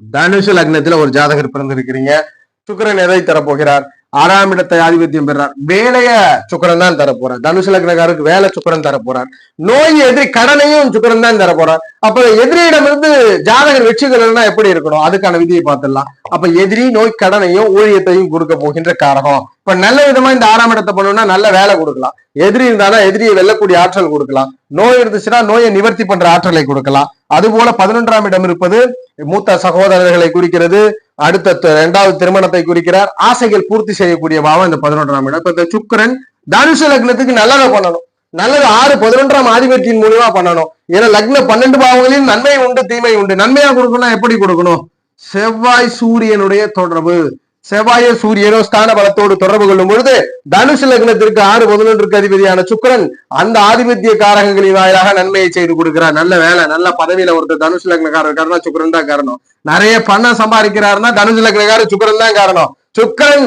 தனுஷ லக்னத்துல ஒரு ஜாதகர் பிறந்திருக்கிறீங்க. சுக்கிரன் எதை தரப்போகிறார்? ஆறாம் இடத்தை ஆதிபத்தியம் பெறார் வேலைய சுக்கரன் தான் தரப்போறார். தனுசு லக்னக்காரருக்கு வேலை சுக்கிரன் தரப்போறார். நோய் எதிரி கடனையும் சுக்கரன் தான் தரப்போறார். அப்ப எதிரியிடம் இருந்து ஜாதகர் வெற்றிகள்னா எப்படி இருக்கணும்? அதுக்கான விதியை பார்த்துடலாம். அப்ப எதிரி நோய் கடனையும் ஊழியத்தையும் கொடுக்க போகின்ற காரகம். இப்ப நல்ல விதமா இந்த ஆறாம் இடத்தை பண்ணணும்னா நல்ல வேலை கொடுக்கலாம். எதிரி இருந்தாலும் எதிரியை வெல்லக்கூடிய ஆற்றல் கொடுக்கலாம். நோய் இருந்துச்சுன்னா நோயை நிவர்த்தி பண்ற ஆற்றலை கொடுக்கலாம். அது போல பதினொன்றாம் இடம் இருப்பது மூத்த சகோதரர்களை குறிக்கிறது. அடுத்த இரண்டாவது திருமணத்தை குறிக்கிறார். ஆசைகள் பூர்த்தி செய்யக்கூடிய பாவம் இந்த பதினொன்றாம் இடம். இப்ப இந்த சுக்கிரன் தனுசு லக்னத்துக்கு நல்லதை பண்ணணும். நல்லது ஆறு பதினொன்றாம் ஆதிபத்தியின் மூலியமா பண்ணணும். ஏன்னா லக்ன பன்னெண்டு பாவங்களிலும் நன்மை உண்டு தீமை உண்டு. நன்மையா கொடுக்கணும்னா எப்படி கொடுக்கணும்? செவ்வாய் சூரியனுடைய தொடர்பு. செவ்வாய சூரியனோ ஸ்தான பலத்தோடு தொடர்பு கொள்ளும் பொழுது தனுசு லக்னத்திற்கு ஆறு பதினொன்றுக்கு அதிபதியான சுக்கரன் அந்த ஆதிபத்திய காரகங்களின் வாயிலாக நன்மையை செய்து கொடுக்கிறார். நல்ல வேலை நல்ல பதவியில ஒருத்தர் தனுசு லக்னக்காரர் இருக்காருன்னா தான் காரணம். நிறைய பணம் சம்பாதிக்கிறாருன்னா தனுசு லக்னக்காரர் சுக்கிரன் தான் காரணம். சுக்கிரன்